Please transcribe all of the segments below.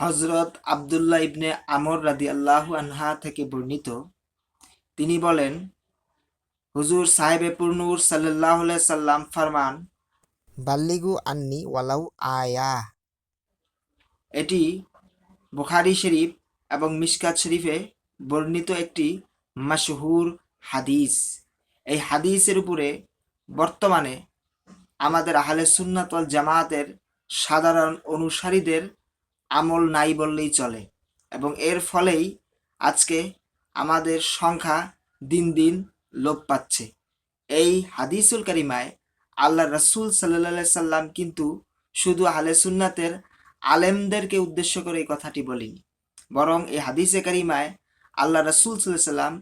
হজরত আবদুল্লাহ ইবনে আমর রাদি আল্লাহু আনহা থেকে বর্ণিত। তিনি বলেন, হুজুর সাহেবে পুরনুর সাল্লাহ সাল্লাম ফরমান, বাল্লিগু আন্নি ওয়ালাউ আয়া। এটি বুখারি শরীফ এবং মিশকাত শরীফে বর্ণিত একটি মাশহুর হাদিস। এই হাদিসের উপরে বর্তমানে আমাদের আহলে সুন্নাত ওয়াল জামায়াতের সাধারণ অনুসারীদের আমল নাই বললেই চলে। এবং এর ফলেই আজকে আমাদের সংখ্যা দিন দিন লোপ পাচ্ছে। এই হাদিসুল কারিমায় আল্লাহ রসুল সাল্লা সাল্লাম কিন্তু শুধু আহলে সুন্নাতের আলেমদেরকে উদ্দেশ্য করে এই কথাটি বলিনি। বরং এই হাদিসে কারিমায় আল্লাহ রসুল সাল্লাহ সাল্লাম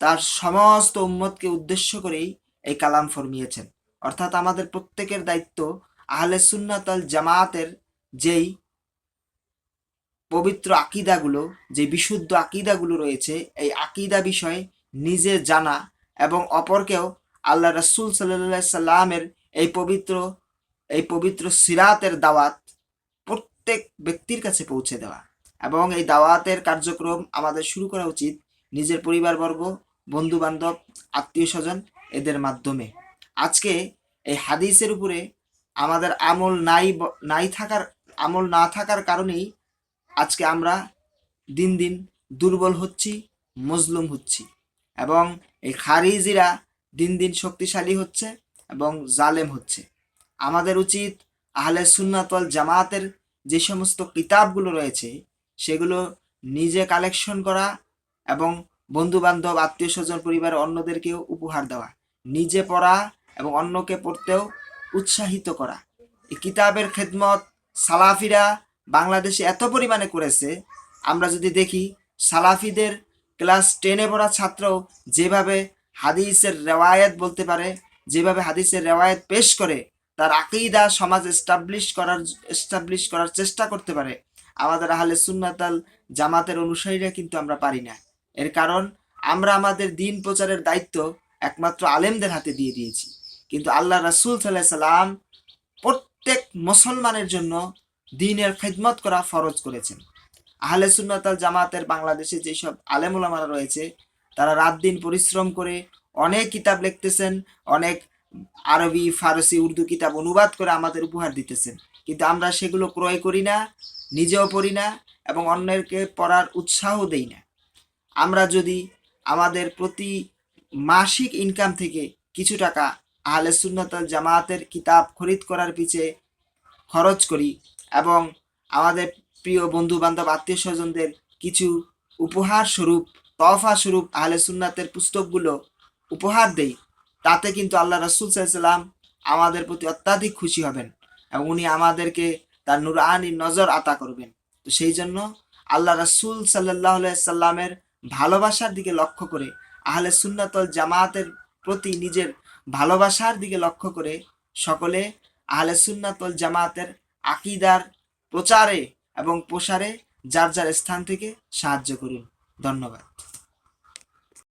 তার সমস্ত উম্মতকে উদ্দেশ্য করেই এই কালাম ফরমিয়েছেন। অর্থাৎ আমাদের প্রত্যেকের দায়িত্ব আহলে সুন্নাত আল জামায়াতের যেই পবিত্র আকিদাগুলো, যে বিশুদ্ধ আকিদাগুলো রয়েছে, এই আকিদা বিষয়ে নিজে জানা এবং অপরকেও আল্লাহ রসুল সাল্লাহ সাল্লামের এই পবিত্র এই পবিত্র সিরাতের দাওয়াত প্রত্যেক ব্যক্তির কাছে পৌঁছে দেওয়া। এবং এই দাওয়াতের কার্যক্রম আমাদের শুরু করা উচিত নিজের পরিবারবর্গ বন্ধু বান্ধব আত্মীয় স্বজন এদের মাধ্যমে। আজকে এই হাদিসের উপরে আমাদের আমল নাই নাই থাকার, আমল না থাকার কারণেই আজকে আমরা দিন দিন দুর্বল হচ্ছি, মজলুম হচ্ছি এবং এই খারিজিরা দিন দিন শক্তিশালী হচ্ছে এবং জালেম হচ্ছে। আমাদের উচিত আহলে সুন্নাতল জামাতের যে সমস্ত কিতাবগুলো রয়েছে, সেগুলো নিজে কালেকশন করা এবং বন্ধু বান্ধব আত্মীয় স্বজন পরিবারের অন্যদেরকেও উপহার দেওয়া, নিজে পড়া এবং অন্যকে পড়তেও উৎসাহিত করা। এই কিতাবের খেদমত সালাফিরা বাংলাদেশে এত পরিমাণে করেছে। আমরা যদি দেখি, সালাফিদের ক্লাস টেনে পড়া ছাত্র যেভাবে হাদিসের রেওয়ায়ত বলতে পারে, যেভাবে হাদিসের রেওয়ায়ত পেশ করে, তার আকিদা সমাজ এস্টাবলিশ করার এস্টাবলিশ করার চেষ্টা করতে পারে, আমাদের আহলে সুন্নাতাল জামাতের অনুসারীরা কিন্তু আমরা পারি না। এর কারণ, আমরা আমাদের দিন প্রচারের দায়িত্ব একমাত্র আলেমদের হাতে দিয়ে দিয়েছি। কিন্তু আল্লাহ রাসুল সাল্লাহ সাল্লাম প্রত্যেক মুসলমানের জন্য দিনের খেদমত করা ফরজ করেছেন। আহলে সুন্নাতাল জামাতের বাংলাদেশে যেসব আলেম ওলামারা রয়েছে, তারা রাত দিন পরিশ্রম করে অনেক কিতাব লিখতেছেন, অনেক আরবি, ফারসি, উর্দু কিতাব অনুবাদ করে আমাদের উপহার দিতেছেন। কিন্তু আমরা সেগুলো ক্রয় করি না, নিজেও পড়ি না এবং অন্যকে পড়ার উৎসাহ দেই না। আমরা যদি আমাদের প্রতি মাসিক ইনকাম থেকে কিছু টাকা আহলে সুন্নাতাল জামাতের কিতাব খরিদ করার পিছে খরচ করি এবং আমাদের প্রিয় বন্ধু বান্ধব আত্মীয় স্বজনদের কিছু উপহার স্বরূপ তহফা স্বরূপ আহলে সুন্নাতের পুস্তকগুলো উপহার দেই। তাতে কিন্তু আল্লাহ রসুল সাল্লাম আমাদের প্রতি অত্যাধিক খুশি হবেন এবং উনি আমাদেরকে তার নুরানি নজর আতা করবেন। তো সেই জন্য আল্লাহ রসুল সাল্লাহ সাল্লামের ভালোবাসার দিকে লক্ষ্য করে, আহলে সুন্নাতল জামাতের প্রতি নিজের ভালোবাসার দিকে লক্ষ্য করে সকলে আহলে সুন্নাতল জামাতের আকিদার প্রচারে এবং প্রসারে যার যার স্থান থেকে সাহায্য করুন। ধন্যবাদ।